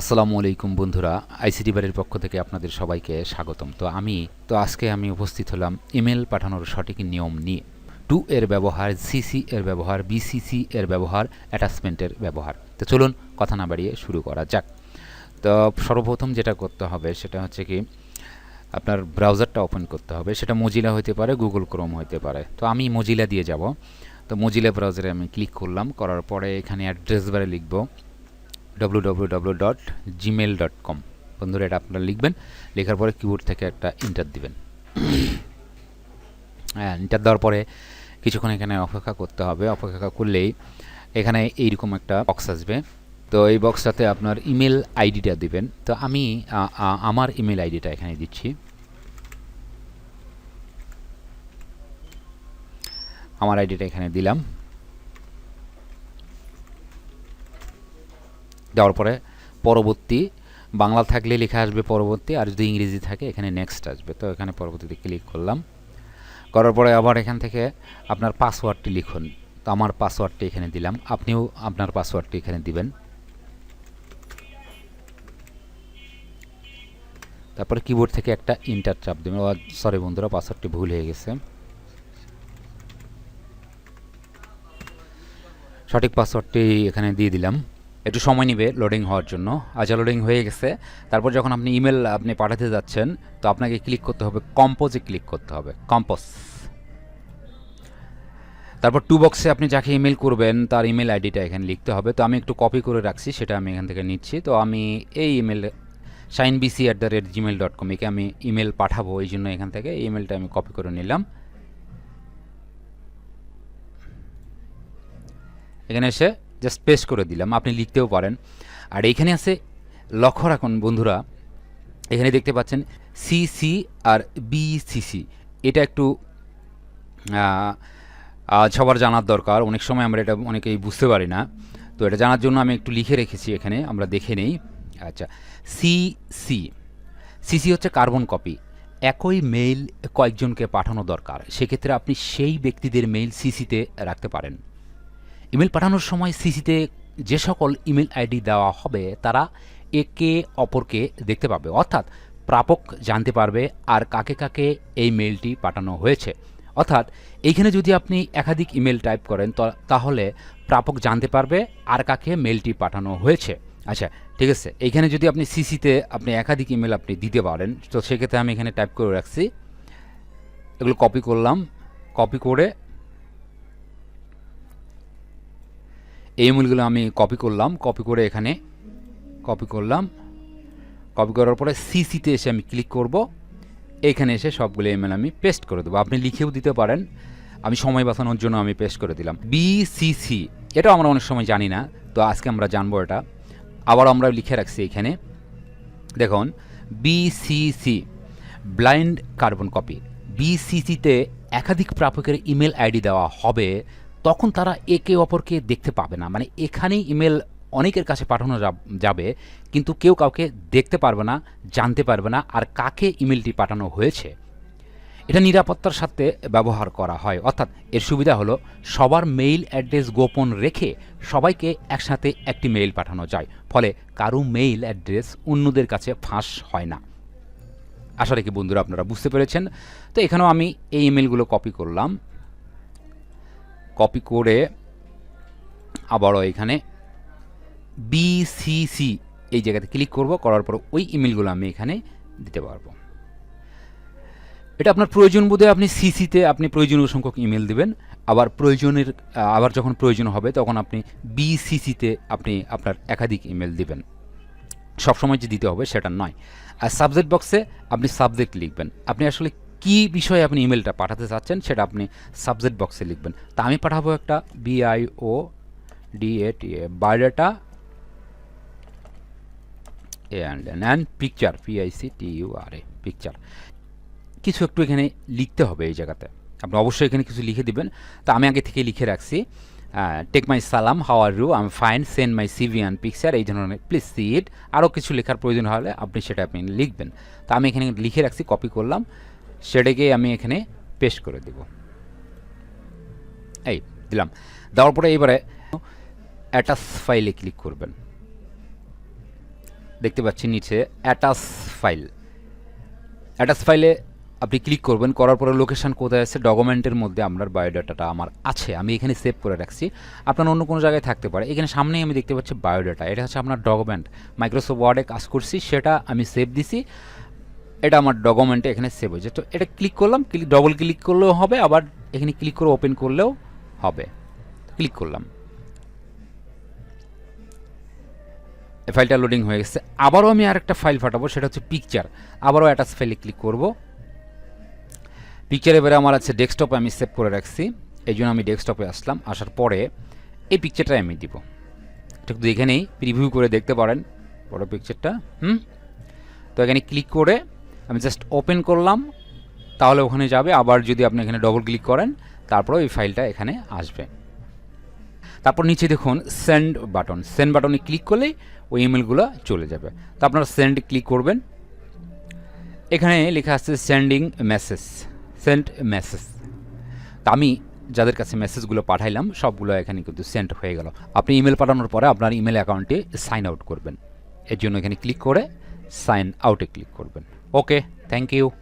আসসালামু আলাইকুম বন্ধুরা আইসিটি বাড়ির পক্ষ থেকে আপনাদের সবাইকে স্বাগতম। তো আমি, তো আজকে আমি উপস্থিত হলাম ইমেল পাঠানোর সঠিক নিয়ম নিয়ে। টু এর ব্যবহার সিসি এর ব্যবহার বিসিসি এর ব্যবহার অ্যাটাচমেন্টের ব্যবহার। তো চলুন কথা না বাড়িয়ে শুরু করা যাক। তো সর্বপ্রথম যেটা করতে হবে সেটা হচ্ছে কি, আপনার ব্রাউজারটা ওপেন করতে হবে। সেটা মজিলা হতে পারে, গুগল ক্রোম হতে পারে। তো আমি মজিলা দিয়ে যাব। তো মজিলা ব্রাউজারে আমি ক্লিক করলাম, করার পরে এখানে অ্যাড্রেস বারে লিখব www.gmail.com বন্ধুরা, এটা আপনারা লিখবেন, লেখার পরে কিবোর্ড থেকে একটা ইন্টার দিবেন। হ্যাঁ ইন্টার দেওয়ার পরে কিছুক্ষণ এখানে অপেক্ষা করতে হবে। অপেক্ষা করলেই এখানে এইরকম একটা বক্স আসবে। তো এই বক্সটাতে আপনার ইমেল আইডিটা দিবেন। তো আমি আমার ইমেল আইডিটা এখানে দিচ্ছি। আমার আইডিটা এখানে দিলাম। দেওয়ার পরে পরবর্তী, বাংলা থাকলে লেখা আসবে পরবর্তী, আর যদি ইংরেজি থাকে এখানে নেক্সট আসবে। তো এখানে পরবর্তীতে ক্লিক করলাম। করার পরে আবার এখান থেকে আপনার পাসওয়ার্ডটি লিখুন। তো আমার পাসওয়ার্ডটি এখানে দিলাম। আপনিও আপনার পাসওয়ার্ডটি এখানে দিবেন। তারপরে কিবোর্ড থেকে একটা ইন্টার চাপ দেবেন। সরি বন্ধুরা পাসওয়ার্ডটি ভুল হয়ে গেছে। সঠিক পাসওয়ার্ডটি এখানে দিয়ে দিলাম। একটু সময় নেবে লোডিং হওয়ার জন্য। আচ্ছা লোডিং হয়ে গেছে। তারপর যখন আপনি ইমেল আপনি পাঠাতে যাচ্ছেন, তো আপনাকে ক্লিক করতে হবে কম্পোজে ক্লিক করতে হবে কম্পোজ তারপর টু বক্সে আপনি যাকে ইমেল করবেন, তার ইমেল আইডিটা এখানে লিখতে হবে। তো আমি একটু কপি করে রাখছি, সেটা আমি এখান থেকে নিচ্ছি। তো আমি এই email shine BC at the rate Gmail dot com একে আমি ইমেল পাঠাবো, এই জন্য এখান থেকে ইমেলটা আমি কপি করে নিলাম। এখানে এসে জাস্ট পেস্ট করে দিলাম, আপনি লিখতেও পারেন। আর এইখানে আছে লক্ষ্য রাখুন বন্ধুরা, এখানে দেখতে পাচ্ছেন সিসি আর বিসিসি এটা একটু সবার জানার দরকার। অনেক সময় আমরা এটা অনেকেই বুঝতে পারি না। তো এটা জানার জন্য আমি একটু লিখে রেখেছি এখানে, আমরা দেখে নেই। আচ্ছা সিসি সিসি হচ্ছে কার্বন কপি একই মেইল কয়েকজনকে পাঠানো দরকার। সেক্ষেত্রে আপনি সেই ব্যক্তিদের মেইল সিসিতে রাখতে পারেন। ইমেল পাঠানোর সময় সিসিতে যে সকল ইমেল আইডি দেওয়া হবে, তারা একে অপরকে দেখতে পাবে। অর্থাৎ প্রাপক জানতে পারবে আর কাকে কাকে এই মেইলটি পাঠানো হয়েছে। অর্থাৎ এইখানে যদি আপনি একাধিক ইমেল টাইপ করেন তাহলে প্রাপক জানতে পারবে আর কাকে মেইলটি পাঠানো হয়েছে। আচ্ছা ঠিক আছে। এইখানে যদি আপনি সিসিতে আপনি একাধিক ইমেল আপনি দিতে পারেন, তো সেক্ষেত্রে আমি এখানে টাইপ করে রাখছি। এগুলো কপি করলাম। কপি করে এই ইমেলগুলো আমি কপি করলাম কপি করে এখানে কপি করলাম। কপি করার পরে সিসিতে এসে আমি ক্লিক করব। এইখানে এসে সবগুলো ইমেল আমি পেস্ট করে দেবো। আপনি লিখেও দিতে পারেন। আমি সময় বাঁচানোর জন্য আমি পেস্ট করে দিলাম। বিসিসি এটাও আমরা অনেক সময় জানি না, তো আজকে আমরা জানব এটা। আবার আমরা লিখে রাখছি এখানে। দেখুন বিসিসি ব্লাইন্ড কার্বন কপি বিসিসিতে একাধিক প্রাপকের ইমেল আইডি দেওয়া হবে। তখন তারা একে অপরকে দেখতে পাবে না। মানে এখানেই ইমেল অনেকের কাছে পাঠানো যাব- কিন্তু কেউ কাউকে দেখতে পারবে না, জানতে পারবে না, আর কাকে ইমেলটি পাঠানো হয়েছে। এটা নিরাপত্তার সাথে ব্যবহার করা হয়। অর্থাৎ এর সুবিধা হলো সবার মেইল অ্যাড্রেস গোপন রেখে সবাইকে একসাথে একটি মেইল পাঠানো যায়। ফলে কারও মেইল অ্যাড্রেস অন্যদের কাছে ফাঁস হয় না। আশা রাখি বন্ধুরা আপনারা বুঝতে পেরেছেন। তো এখানেও আমি এই ইমেলগুলো কপি করলাম। কপি করে আবারও এখানে বিসিসি এই জায়গাতে ক্লিক করব, করার পর ওই ইমেলগুলো আমি এখানে দিতে পারব। এটা আপনার প্রয়োজন বোধে আপনি সিসিতে আপনি প্রয়োজনীয় সংখ্যক ইমেল দিবেন। আবার প্রয়োজনের, আবার যখন প্রয়োজন হবে তখন আপনি বিসিসিতে আপনি আপনার একাধিক ইমেল দিবেন। সবসময় যে দিতে হবে সেটা নয়। আর সাবজেক্ট বক্সে আপনি সাবজেক্ট লিখবেন। আপনি আসলে কি বিষয়ে আপনি ইমেলটা পাঠাতে চাচ্ছেন সেটা আপনি সাবজেক্ট বক্সে লিখবেন। তা আমি পাঠাবো একটা B I O D A T biodata and and picture P I C A picture কিছু একটু এখানে লিখতে হবে এই জায়গাতে। আপনি অবশ্যই এখানে কিছু লিখে দিবেন। তো আমি আগে থেকে লিখে রাখছি। টেক মাই সালাম how are you I'm fine send my CV and picture এই ধরনের। প্লিজ সি ইট আরও কিছু লেখার প্রয়োজন হলে আপনি সেটা আপনি লিখবেন। তো আমি এখানে লিখে রাখছি কপি করলাম। সেটাকে আমি এখানে পেস্ট করে দেব। এই দিলাম। দেওয়ার পরে এবারে অ্যাটাচ ফাইলে ক্লিক করবেন। দেখতে পাচ্ছি নিচে অ্যাটাচ ফাইল। অ্যাটাচ ফাইলে আপনি ক্লিক করবেন, করার পরে লোকেশন কোথায় আছে, ডকুমেন্টের মধ্যে আপনার বায়োডাটাটা আমার আছে, আমি এখানে সেভ করে রাখছি। আপনার অন্য কোনো জায়গায় থাকতে পারে। এখানে সামনেই আমি দেখতে পাচ্ছি বায়োডাটা, এটা হচ্ছে আপনার ডকুমেন্ট। মাইক্রোসফট ওয়ার্ডে কাজ করছি, সেটা আমি সেভ দিছি। এটা আমার ডকুমেন্টে এখানে সেভ হয়েছে। তো এটা ক্লিক করলাম ক্লিক ডবল ক্লিক করলেও হবে, আবার এখানে ক্লিক করে ওপেন করলেও হবে। ক্লিক করলাম। ফাইলটা লোডিং হয়ে গেছে। আবারও আমি আরেকটা ফাইল ফাটাবো সেটা হচ্ছে পিকচার আবারও অ্যাটাচ ফাইলে ক্লিক করব। পিকচার এবারে আমার আছে ডেস্কটপে আমি সেভ করে রাখছি। এই জন্য আমি ডেস্কটপে আসলাম। আসার পরে এই পিকচারটা আমি দিব। এটা একটু দেখে নেই প্রিভিউ করে দেখতে পারেন, বড় পিকচারটা হুম? তো এখানে ক্লিক করে আমি জাস্ট ওপেন করলাম, তাহলে ওখানে যাবে। আবার যদি আপনি এখানে ডবল ক্লিক করেন তারপরে ওই ফাইলটা এখানে আসবে। তারপর নিচে দেখুন সেন্ড বাটন সেন্ড বাটনে ক্লিক করলেই ওই ইমেলগুলো চলে যাবে। তো আপনারা সেন্ড ক্লিক করবেন। এখানে লেখা আছে সেন্ডিং মেসেজ সেন্ড মেসেজ তা আমি যাদের কাছে মেসেজগুলো পাঠাইলাম, সবগুলো এখানে কিন্তু সেন্ড হয়ে গেল। আপনি ইমেল পাঠানোর পরে আপনার ইমেল অ্যাকাউন্টে সাইন আউট করবেন। এর জন্য এখানে ক্লিক করে সাইন আউটে ক্লিক করবেন। okay thank you.